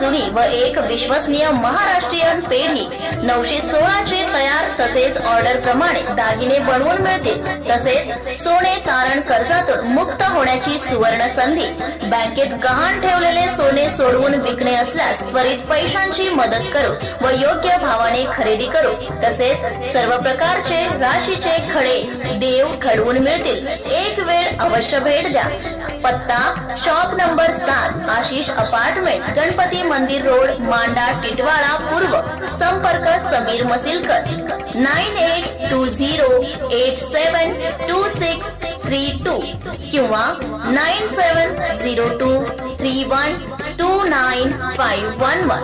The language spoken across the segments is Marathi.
जुनी व एक विश्वसनीय महाराष्ट्रीयन पेढी नऊशे सोळाचे तयार तसेच ऑर्डर प्रमाणे दागिने बनवून मिळतील. तसेच सोने तारण कर्जातून मुक्त होण्याची सुवर्ण संधी बँकेत गहाण ठेवलेले सोने सोडवून विकणे असल्यास त्वरित पैशांची मदत करू व योग्य भावाने खरेदी करू. तसेच सर्व प्रकारचे राशीचे खडे देव घडवून मिळतील. एक वेळ अवश्य भेट द्या. पत्ता शॉप नंबर सात आशिष अपार्टमेंट गणपती मंदिर रोड मांडा टिटवाळा पूर्व. संपर्क Sameer Masilkar. Nine eight two zero eight seven two six three two किंवा nine seven zero two three one two nine five one one.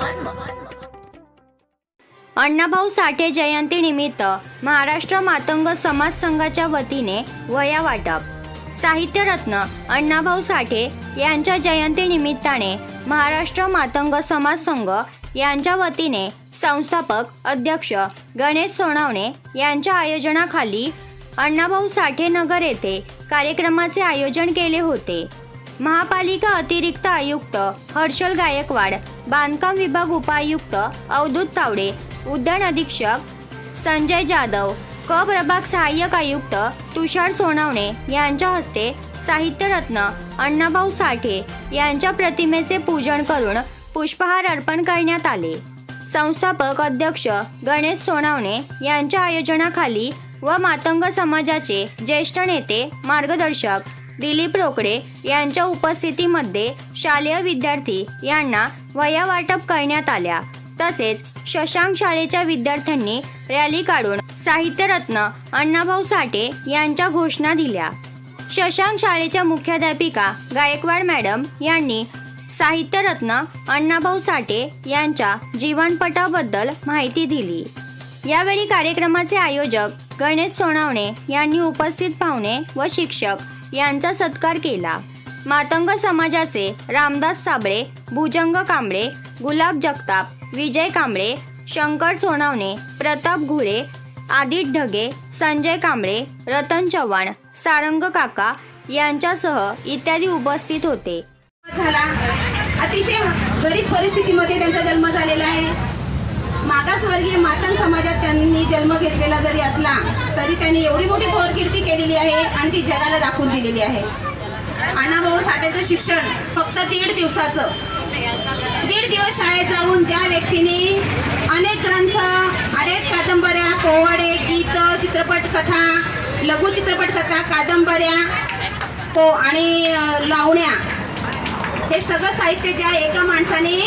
Annabhau Sathe जयंती निमित्त महाराष्ट्र मातंग समाज संघाच्या वतीने वया वाटप साहित्यरत्न अण्णाभाऊ साठे यांच्या जयंती निमित्ताने महाराष्ट्र मातंग समाज संघ यांच्या वतीने संस्थापक अध्यक्ष गणेश सोनावणे यांच्या आयोजनाखाली अण्णाभाऊ साठे नगर येथे कार्यक्रमाचे आयोजन केले होते. महापालिका अतिरिक्त आयुक्त हर्षल गायकवाड बांधकाम विभाग उपायुक्त अवधूत तावडे उद्यान अधीक्षक संजय जाधव क प्रभाग सहाय्यक आयुक्त तुषार सोनावणे यांच्या हस्ते साहित्यरत्न अण्णाभाऊ साठे यांच्या प्रतिमेचे पूजन करून पुष्पहार अर्पण करण्यात आले. संस्थापक अध्यक्ष गणेश सोनावणे यांच्या आयोजनाखाली व मातंग समाजाचे ज्येष्ठ नेते मार्गदर्शक दिलीप रोकडे यांच्या उपस्थितीमध्ये शालेय विद्यार्थी यांना वया वाटप करण्यात आल्या. तसेच शशांक शाळेच्या विद्यार्थ्यांनी रॅली काढून साहित्यरत्न अण्णाभाऊ साठे यांच्या घोषणा दिल्या. शशांक शाळेच्या मुख्याध्यापिका गायकवाड मॅडम यांनी साहित्यरत्न अण्णाभाऊ साठे यांच्या जीवनपटाबद्दल माहिती दिली. यावेळी कार्यक्रमाचे आयोजक गणेश सोनावणे यांनी उपस्थित पाहुणे व शिक्षक यांचा सत्कार केला. मातंग समाजाचे रामदास साबळे भुजंग कांबळे गुलाब जगताप विजय कांबळे शंकर सोनावणे प्रताप घुळे आदित ढगे संजय कांबळे रतन चव्हाण सारंग काका यांच्यासह इत्यादी उपस्थित होते. झाला. अतिशय गरीब परिस्थितीमध्ये त्यांचा जन्म झालेला आहे. मागासवर्गीय मातंग समाजात त्यांनी जन्म घेतलेला जरी असला तरी त्यांनी एवढी मोठी कीर्ती केलेली आहे आणि ती जगाला दाखवून दिलेली आहे. अण्णाभाऊ साठेचं शिक्षण फक्त दीड दिवसाचं. दीड दिवस शाळेत जाऊन ज्या व्यक्तीने अनेक ग्रंथ अनेक कादंबऱ्या पोवाडे गीत चित्रपट कथा लघु चित्रपट कथा कादंबऱ्या हो आणि लावण्या. हे सगळं साहित्य ज्या एका माणसाने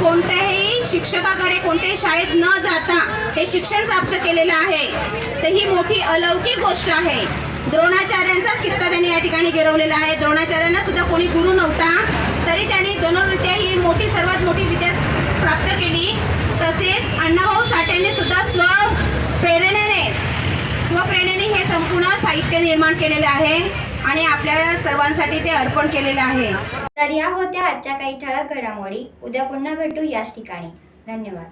कोणत्याही शिक्षकाकडे कोणत्याही शाळेत न जाता हे शिक्षण प्राप्त केलेलं आहे तर ही मोठी अलौकिक गोष्ट आहे. द्रोणाचार्यांचाच किस्सा त्यांनी या ठिकाणी गिरवलेला आहे. द्रोणाचार्यांना सुद्धा कोणी गुरु नव्हता तरी त्यांनी धनुर्विद्या ही मोठी सर्वात मोठी विद्या प्राप्त केली. तसेच अण्णाभाऊ साठेंनी सुद्धा स्वप्रेरणेने स्वप्रेरणेने हे संपूर्ण साहित्य निर्माण केलेले आहे आणि आपल्या सर्वांसाठी ते अर्पण केलेलं आहे. तर या होत्या आजच्या काही ठळक घडामोडी. उद्या पुन्हा भेटू याच ठिकाणी. धन्यवाद.